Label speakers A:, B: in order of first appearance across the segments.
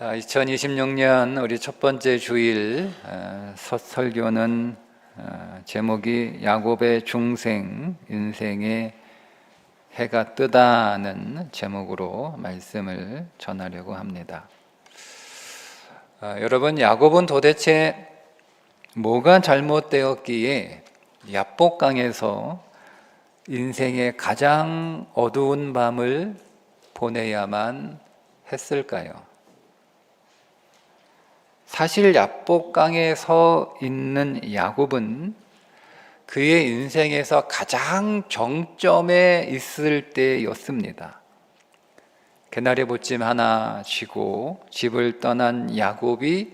A: 자, 2026년 우리 첫 번째 주일 어, 첫 설교는 어, 제목이 야곱의 중생 인생의 해가 뜨다는 제목으로 말씀을 전하려고 합니다. 어, 여러분 야곱은 도대체 뭐가 잘못되었기에 야복강에서 인생의 가장 어두운 밤을 보내야만 했을까요? 사실 야복강에 서 있는 야곱은 그의 인생에서 가장 정점에 있을 때였습니다. 개나리 보찜 하나 쥐고 집을 떠난 야곱이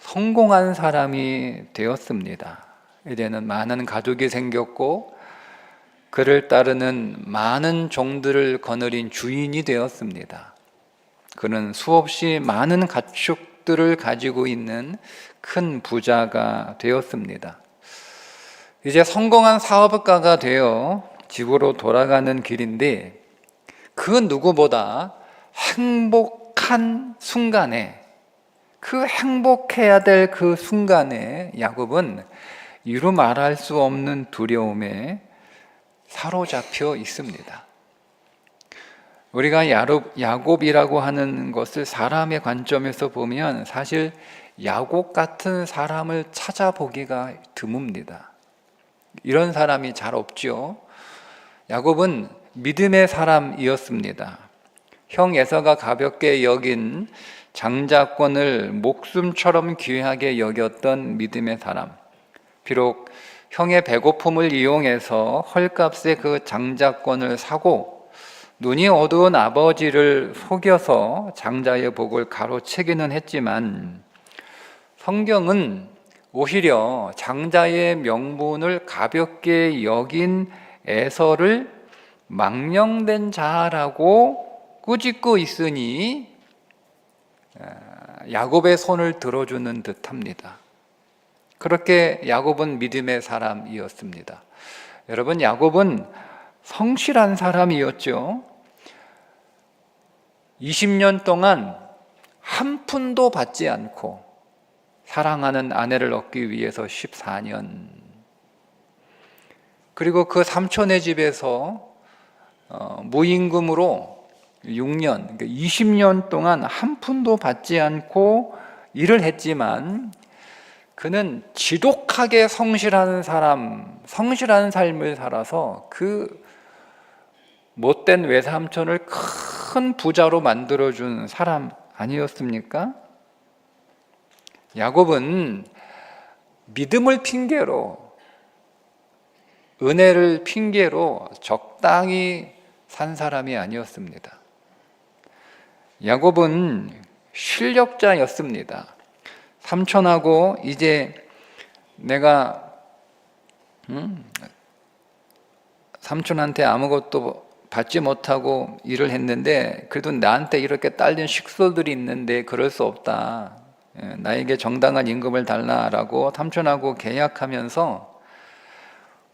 A: 성공한 사람이 되었습니다. 이제는 많은 가족이 생겼고 그를 따르는 많은 종들을 거느린 주인이 되었습니다. 그는 수없이 많은 가축 들을 가지고 있는 큰 부자가 되었습니다. 이제 성공한 사업가가 되어 집으로 돌아가는 길인데 그 누구보다 행복한 순간에 그 행복해야 될 그 순간에 야곱은 이루 말할 수 없는 두려움에 사로잡혀 있습니다. 우리가 야곱이라고 하는 것을 사람의 관점에서 보면 사실 야곱 같은 사람을 찾아보기가 드뭅니다. 이런 사람이 잘 없죠. 야곱은 믿음의 사람이었습니다. 형 에서가 가볍게 여긴 장자권을 목숨처럼 귀하게 여겼던 믿음의 사람. 비록 형의 배고픔을 이용해서 헐값에 그 장자권을 사고 눈이 어두운 아버지를 속여서 장자의 복을 가로채기는 했지만 성경은 오히려 장자의 명분을 가볍게 여긴 에서를 망령된 자라고 꾸짖고 있으니 야곱의 손을 들어주는 듯합니다. 그렇게 야곱은 믿음의 사람이었습니다. 여러분, 야곱은 성실한 사람이었죠. 20년 동안 한 푼도 받지 않고 사랑하는 아내를 얻기 위해서 14년. 그리고 그 삼촌의 집에서 어, 무임금으로 6년, 20년 동안 한 푼도 받지 않고 일을 했지만 그는 지독하게 성실한 사람, 성실한 삶을 살아서 그 못된 외삼촌을 큰 부자로 만들어준 사람 아니었습니까? 야곱은 믿음을 핑계로, 은혜를 핑계로 적당히 산 사람이 아니었습니다. 야곱은 실력자였습니다. 삼촌하고 이제 내가 음, 삼촌한테 아무것도 받지 못하고 일을 했는데 그래도 나한테 이렇게 딸린 식소들이 있는데 그럴 수 없다. 예, 나에게 정당한 임금을 달라라고 삼촌하고 계약하면서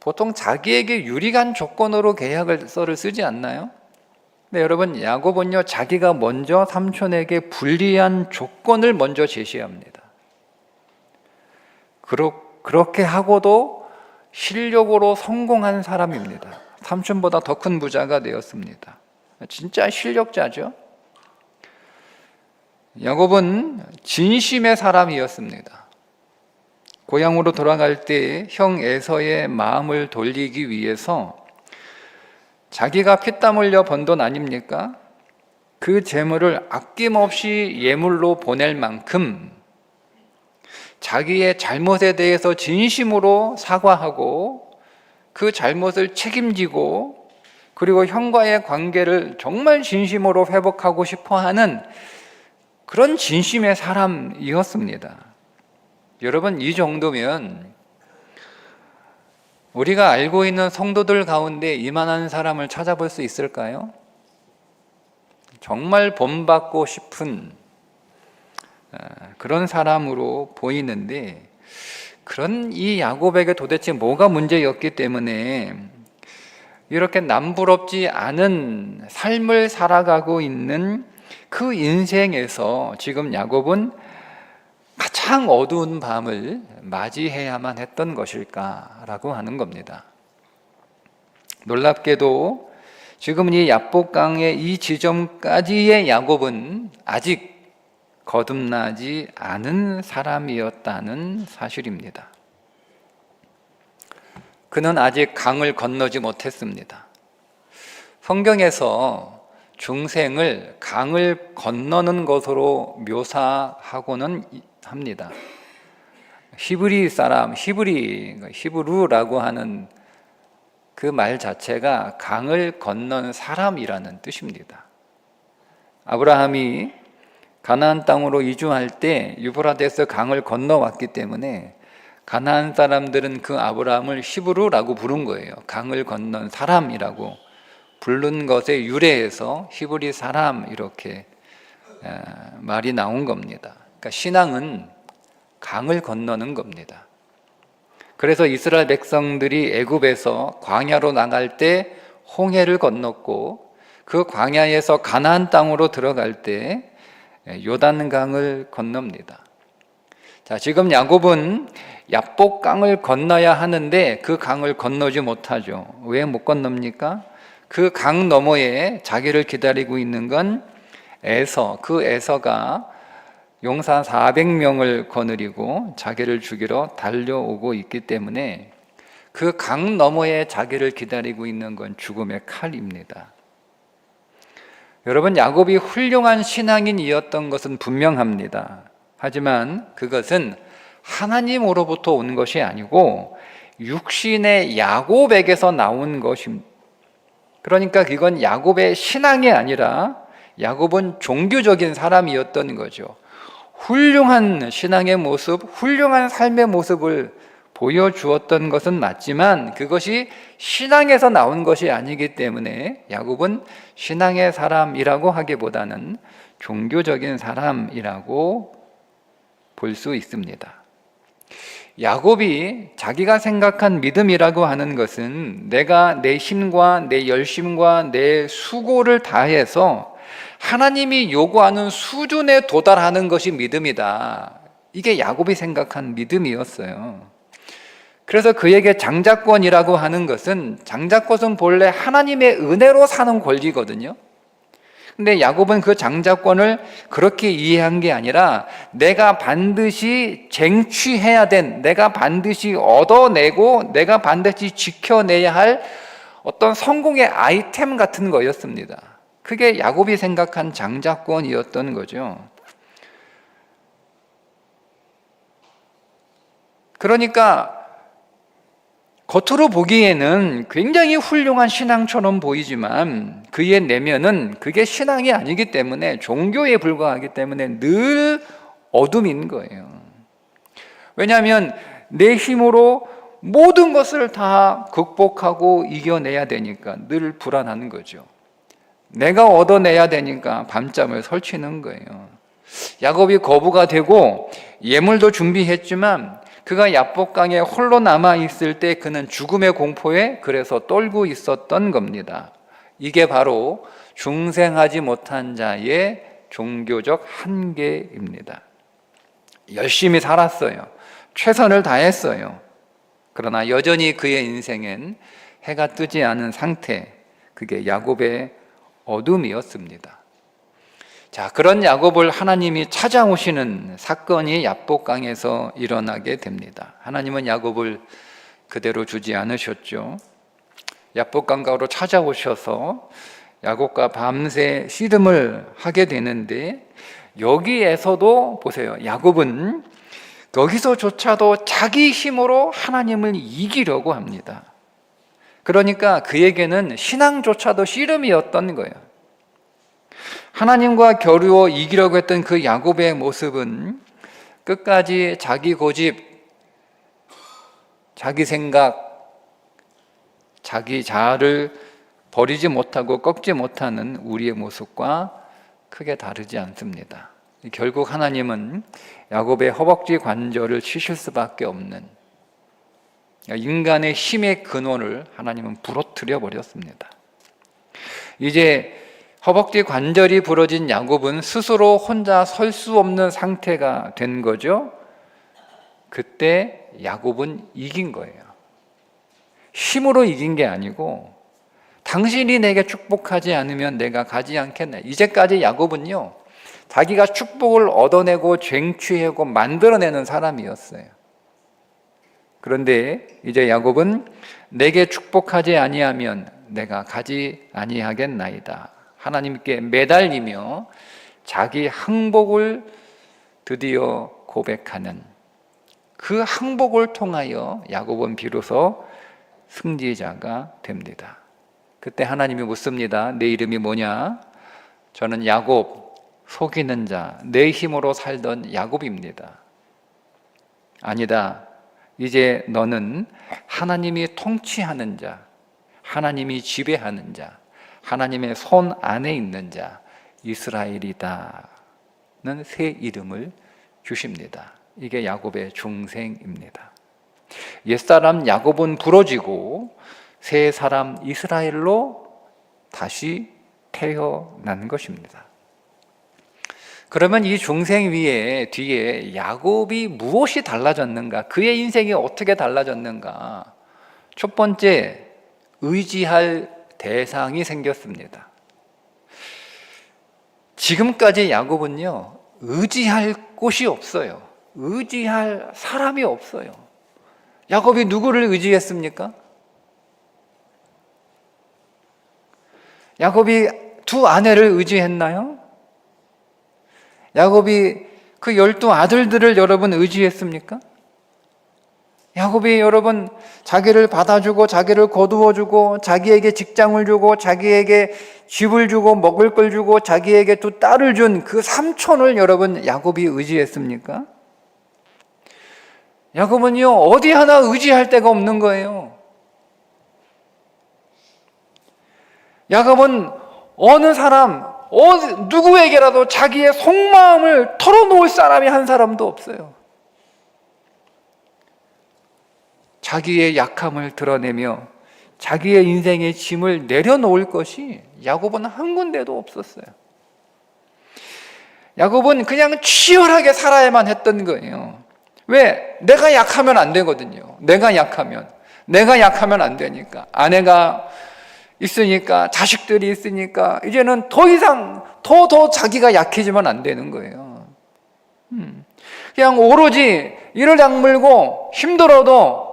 A: 보통 자기에게 유리한 조건으로 계약을 썰을 쓰지 않나요? 네, 여러분 야곱은요 자기가 먼저 삼촌에게 불리한 조건을 먼저 제시합니다. 그렇게 하고도 실력으로 성공한 사람입니다. 삼촌보다 더 큰 부자가 되었습니다. 진짜 실력자죠. 야곱은 진심의 사람이었습니다. 고향으로 돌아갈 때 형 에서의 마음을 돌리기 위해서 자기가 피땀 흘려 번 돈 아닙니까? 그 재물을 아낌없이 예물로 보낼 만큼 자기의 잘못에 대해서 진심으로 사과하고 그 잘못을 책임지고 그리고 형과의 관계를 정말 진심으로 회복하고 싶어 하는 그런 진심의 사람이었습니다. 여러분, 이 정도면 우리가 알고 있는 성도들 가운데 이만한 사람을 찾아볼 수 있을까요? 정말 본받고 싶은 그런 사람으로 보이는데 그런 이 야곱에게 도대체 뭐가 문제였기 때문에 이렇게 남부럽지 않은 삶을 살아가고 있는 그 인생에서 지금 야곱은 가장 어두운 밤을 맞이해야만 했던 것일까라고 하는 겁니다. 놀랍게도 지금 이 야복강의 이 지점까지의 야곱은 아직 거듭나지 않은 사람이었다는 사실입니다. 그는 아직 강을 건너지 못했습니다. 성경에서 중생을 강을 건너는 것으로 묘사하고는 합니다. 히브리 사람, 히브리, 히브루라고 하는 그 말 자체가 강을 건넌 사람이라는 뜻입니다. 아브라함이 가나안 땅으로 이주할 때 유브라데스 강을 건너왔기 때문에 가나안 사람들은 그 아브라함을 히브루라고 부른 거예요. 강을 건넌 사람이라고 부른 것에 유래해서 히브리 사람 이렇게 말이 나온 겁니다. 그러니까 신앙은 강을 건너는 겁니다. 그래서 이스라엘 백성들이 애굽에서 광야로 나갈 때 홍해를 건넜고 그 광야에서 가나안 땅으로 들어갈 때 요단강을 건넙니다. 자, 지금 야곱은 야복강을 건너야 하는데 그 강을 건너지 못하죠. 왜 못 건넙니까? 그 강 너머에 자기를 기다리고 있는 건 에서, 그 에서가 용사 400명을 거느리고 자기를 죽이러 달려오고 있기 때문에 그 강 너머에 자기를 기다리고 있는 건 죽음의 칼입니다. 여러분, 야곱이 훌륭한 신앙인이었던 것은 분명합니다. 하지만 그것은 하나님으로부터 온 것이 아니고 육신의 야곱에게서 나온 것입니다. 그러니까 그건 야곱의 신앙이 아니라 야곱은 종교적인 사람이었던 거죠. 훌륭한 신앙의 모습, 훌륭한 삶의 모습을 보여주었던 것은 맞지만 그것이 신앙에서 나온 것이 아니기 때문에 야곱은 신앙의 사람이라고 하기보다는 종교적인 사람이라고 볼 수 있습니다. 야곱이 자기가 생각한 믿음이라고 하는 것은 내가 내 힘과 내 열심과 내 수고를 다해서 하나님이 요구하는 수준에 도달하는 것이 믿음이다. 이게 야곱이 생각한 믿음이었어요. 그래서 그에게 장자권이라고 하는 것은 장자권은 본래 하나님의 은혜로 사는 권리거든요. 근데 야곱은 그 장자권을 그렇게 이해한 게 아니라 내가 반드시 쟁취해야 된, 내가 반드시 얻어내고 내가 반드시 지켜내야 할 어떤 성공의 아이템 같은 거였습니다. 그게 야곱이 생각한 장자권이었던 거죠. 그러니까 겉으로 보기에는 굉장히 훌륭한 신앙처럼 보이지만 그의 내면은 그게 신앙이 아니기 때문에 종교에 불과하기 때문에 늘 어둠인 거예요. 왜냐하면 내 힘으로 모든 것을 다 극복하고 이겨내야 되니까 늘 불안한 거죠. 내가 얻어내야 되니까 밤잠을 설치는 거예요. 야곱이 거부가 되고 예물도 준비했지만 그가 야복강에 홀로 남아 있을 때 그는 죽음의 공포에 그래서 떨고 있었던 겁니다. 이게 바로 중생하지 못한 자의 종교적 한계입니다. 열심히 살았어요. 최선을 다했어요. 그러나 여전히 그의 인생엔 해가 뜨지 않은 상태, 그게 야곱의 어둠이었습니다. 자, 그런 야곱을 하나님이 찾아오시는 사건이 야복강에서 일어나게 됩니다. 하나님은 야곱을 그대로 주지 않으셨죠. 야복강가로 찾아오셔서 야곱과 밤새 씨름을 하게 되는데 여기에서도 보세요. 야곱은 여기서조차도 자기 힘으로 하나님을 이기려고 합니다. 그러니까 그에게는 신앙조차도 씨름이었던 거예요. 하나님과 겨루어 이기려고 했던 그 야곱의 모습은 끝까지 자기 고집, 자기 생각, 자기 자아를 버리지 못하고 꺾지 못하는 우리의 모습과 크게 다르지 않습니다. 결국 하나님은 야곱의 허벅지 관절을 치실 수밖에 없는 인간의 힘의 근원을 하나님은 부러뜨려 버렸습니다. 이제 허벅지 관절이 부러진 야곱은 스스로 혼자 설 수 없는 상태가 된 거죠. 그때 야곱은 이긴 거예요. 힘으로 이긴 게 아니고 당신이 내게 축복하지 않으면 내가 가지 않겠네. 이제까지 야곱은요. 자기가 축복을 얻어내고 쟁취하고 만들어내는 사람이었어요. 그런데 이제 야곱은 내게 축복하지 아니하면 내가 가지 아니하겠나이다. 하나님께 매달리며 자기 항복을 드디어 고백하는 그 항복을 통하여 야곱은 비로소 승리자가 됩니다. 그때 하나님이 묻습니다. 내 이름이 뭐냐? 저는 야곱, 속이는 자, 내 힘으로 살던 야곱입니다. 아니다. 이제 너는 하나님이 통치하는 자, 하나님이 지배하는 자, 하나님의 손 안에 있는 자, 이스라엘이다는 새 이름을 주십니다. 이게 야곱의 중생입니다. 옛사람 야곱은 부러지고 새 사람 이스라엘로 다시 태어난 것입니다. 그러면 이 중생 위에 뒤에 야곱이 무엇이 달라졌는가? 그의 인생이 어떻게 달라졌는가? 첫 번째, 의지할 대상이 생겼습니다. 지금까지 야곱은요, 의지할 곳이 없어요. 의지할 사람이 없어요. 야곱이 누구를 의지했습니까? 야곱이 두 아내를 의지했나요? 야곱이 그 열두 아들들을 여러분 의지했습니까? 야곱이 여러분 자기를 받아주고 자기를 거두어주고 자기에게 직장을 주고 자기에게 집을 주고 먹을 걸 주고 자기에게 두 딸을 준 그 삼촌을 여러분 야곱이 의지했습니까? 야곱은요 어디 하나 의지할 데가 없는 거예요. 야곱은 어느 사람, 어, 누구에게라도 자기의 속마음을 털어놓을 사람이 한 사람도 없어요. 자기의 약함을 드러내며 자기의 인생의 짐을 내려놓을 것이 야곱은 한 군데도 없었어요. 야곱은 그냥 치열하게 살아야만 했던 거예요. 왜? 내가 약하면 안 되거든요. 내가 약하면. 내가 약하면 안 되니까. 아내가 있으니까, 자식들이 있으니까, 이제는 더 이상, 더, 더 자기가 약해지면 안 되는 거예요. 음. 그냥 오로지 이를 악물고 힘들어도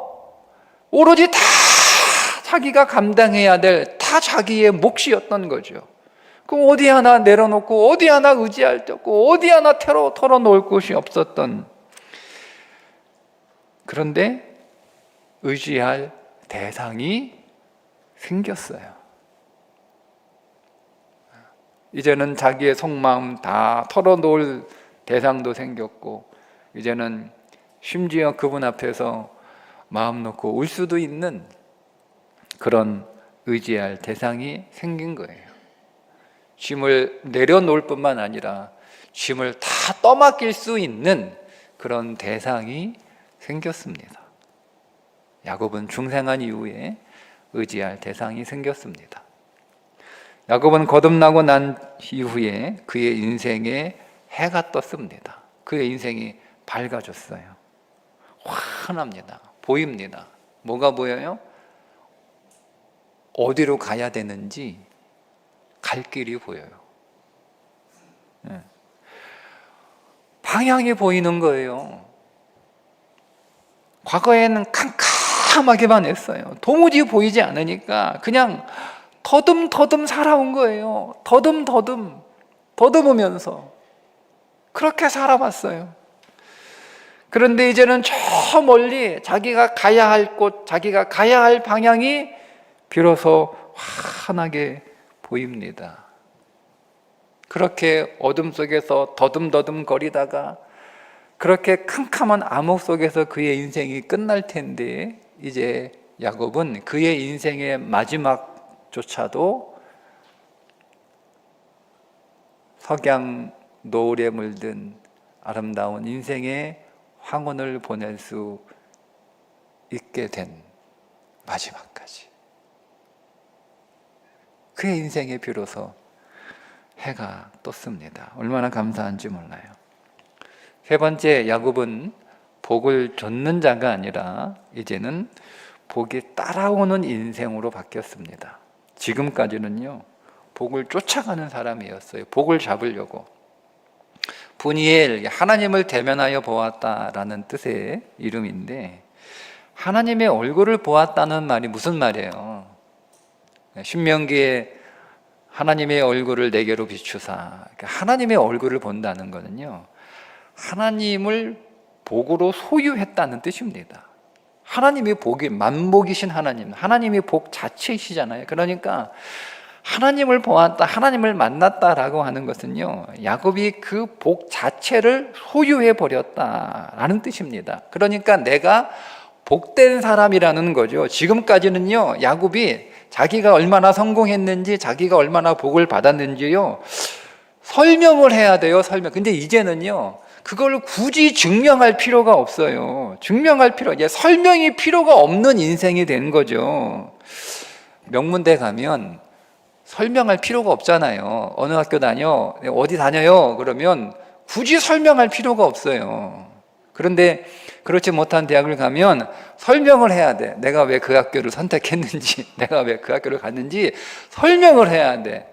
A: 오로지 다 자기가 감당해야 될 다 자기의 몫이었던 거죠. 그럼 어디 하나 내려놓고 어디 하나 의지할 데 없고 어디 하나 털어, 털어놓을 곳이 없었던 그런데 의지할 대상이 생겼어요. 이제는 자기의 속마음 다 털어놓을 대상도 생겼고, 이제는 심지어 그분 앞에서 마음 놓고 울 수도 있는 그런 의지할 대상이 생긴 거예요. 짐을 내려놓을 뿐만 아니라 짐을 다 떠맡길 수 있는 그런 대상이 생겼습니다. 야곱은 중생한 이후에 의지할 대상이 생겼습니다. 야곱은 거듭나고 난 이후에 그의 인생에 해가 떴습니다. 그의 인생이 밝아졌어요. 환합니다. 보입니다. 뭐가 보여요? 어디로 가야 되는지 갈 길이 보여요. 네. 방향이 보이는 거예요. 과거에는 캄캄하게만 했어요. 도무지 보이지 않으니까 그냥 더듬더듬 살아온 거예요. 더듬더듬, 더듬으면서. 그렇게 살아봤어요. 그런데 이제는 저 멀리 자기가 가야 할 곳, 자기가 가야 할 방향이 비로소 환하게 보입니다. 그렇게 어둠 속에서 더듬더듬 거리다가 그렇게 캄캄한 암흑 속에서 그의 인생이 끝날 텐데 이제 야곱은 그의 인생의 마지막조차도 석양 노을에 물든 아름다운 인생의 황혼을 보낼 수 있게 된 마지막까지 그의 인생에 비로소 해가 떴습니다. 얼마나 감사한지 몰라요. 세 번째 야곱은 복을 줬는 자가 아니라 이제는 복이 따라오는 인생으로 바뀌었습니다. 지금까지는요, 복을 쫓아가는 사람이었어요. 복을 잡으려고. 분이엘, 하나님을 대면하여 보았다라는 뜻의 이름인데, 하나님의 얼굴을 보았다는 말이 무슨 말이에요? 신명기에 하나님의 얼굴을 내게로 비추사. 그러니까 하나님의 얼굴을 본다는 거는요, 하나님을 복으로 소유했다는 뜻입니다. 하나님이 복이 만복이신 하나님, 하나님이 복 자체이시잖아요. 그러니까 하나님을 보았다, 하나님을 만났다라고 하는 것은요, 야곱이 그 복 자체를 소유해 버렸다라는 뜻입니다. 그러니까 내가 복된 사람이라는 거죠. 지금까지는요, 야곱이 자기가 얼마나 성공했는지, 자기가 얼마나 복을 받았는지요, 설명을 해야 돼요, 설명. 근데 이제는요, 그걸 굳이 증명할 필요가 없어요. 증명할 필요, 이제 설명이 필요가 없는 인생이 된 거죠. 명문대 가면 설명할 필요가 없잖아요. 어느 학교 다녀? 네, 어디 다녀요? 그러면 굳이 설명할 필요가 없어요. 그런데 그렇지 못한 대학을 가면 설명을 해야 돼. 내가 왜 그 학교를 선택했는지, 내가 왜 그 학교를 갔는지 설명을 해야 돼.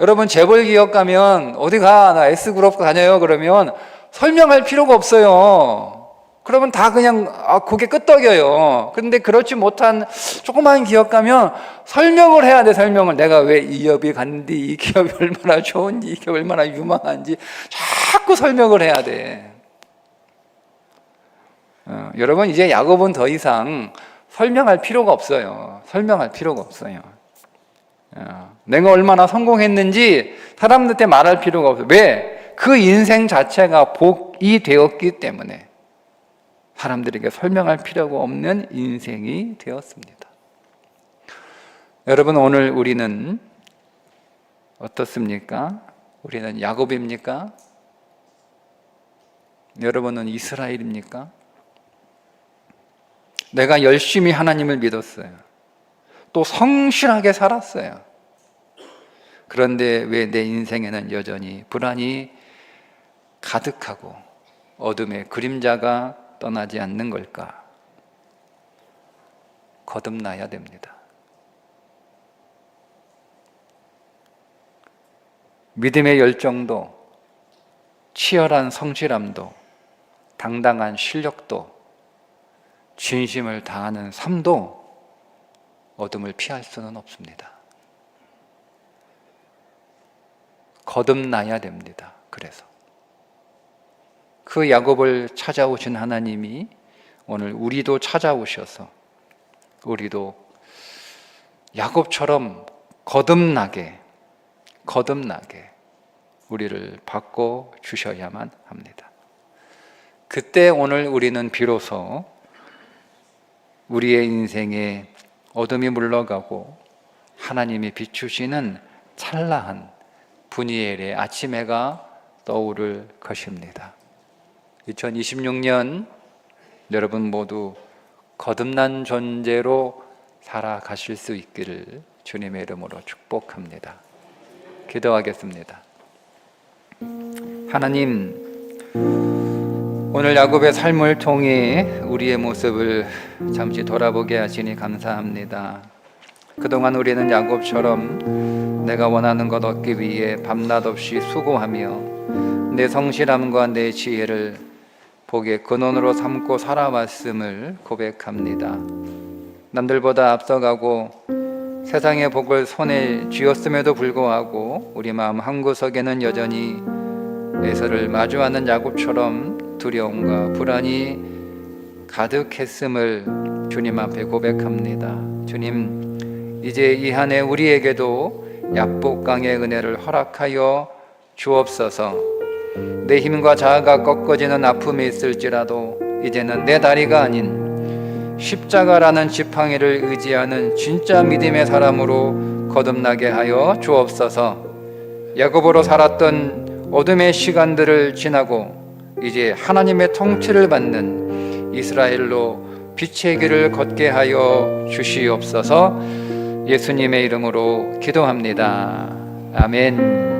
A: 여러분 재벌 기업 가면 어디 가? 나 S그룹 다녀요. 그러면 설명할 필요가 없어요. 그러면 다 그냥 아, 고개 끄덕여요. 그런데 그렇지 못한 조그마한 기업 가면 설명을 해야 돼, 설명을. 내가 왜 이 기업이 갔는데 이 기업이 얼마나 좋은지, 이 기업이 얼마나 유망한지 자꾸 설명을 해야 돼. 어, 여러분, 이제 야곱은 더 이상 설명할 필요가 없어요. 설명할 필요가 없어요. 어, 내가 얼마나 성공했는지 사람들한테 말할 필요가 없어요. 왜? 그 인생 자체가 복이 되었기 때문에 사람들에게 설명할 필요가 없는 인생이 되었습니다. 여러분 오늘 우리는 어떻습니까? 우리는 야곱입니까? 여러분은 이스라엘입니까? 내가 열심히 하나님을 믿었어요. 또 성실하게 살았어요. 그런데 왜 내 인생에는 여전히 불안이 가득하고 어둠의 그림자가 떠나지 않는 걸까? 거듭나야 됩니다. 믿음의 열정도, 치열한 성실함도, 당당한 실력도, 진심을 다하는 삶도 어둠을 피할 수는 없습니다. 거듭나야 됩니다. 그래서 그 야곱을 찾아오신 하나님이 오늘 우리도 찾아오셔서 우리도 야곱처럼 거듭나게 거듭나게 우리를 바꿔 주셔야만 합니다. 그때 오늘 우리는 비로소 우리의 인생에 어둠이 물러가고 하나님이 비추시는 찬란한 분이엘의 아침 해가 떠오를 것입니다. 2026년 여러분 모두 거듭난 존재로 살아가실 수 있기를 주님의 이름으로 축복합니다. 기도하겠습니다. 하나님, 오늘 야곱의 삶을 통해 우리의 모습을 잠시 돌아보게 하시니 감사합니다. 그동안 우리는 야곱처럼 내가 원하는 것 얻기 위해 밤낮 없이 수고하며 내 성실함과 내 지혜를 복의 근원으로 삼고 살아왔음을 고백합니다. 남들보다 앞서가고 세상의 복을 손에 쥐었음에도 불구하고 우리 마음 한구석에는 여전히 애서를 마주하는 야곱처럼 두려움과 불안이 가득했음을 주님 앞에 고백합니다. 주님, 이제 이 한해 우리에게도 약복강의 은혜를 허락하여 주옵소서. 내 힘과 자아가 꺾어지는 아픔이 있을지라도 이제는 내 다리가 아닌 십자가라는 지팡이를 의지하는 진짜 믿음의 사람으로 거듭나게 하여 주옵소서. 야곱으로 살았던 어둠의 시간들을 지나고 이제 하나님의 통치를 받는 이스라엘로 빛의 길을 걷게 하여 주시옵소서. 예수님의 이름으로 기도합니다. 아멘.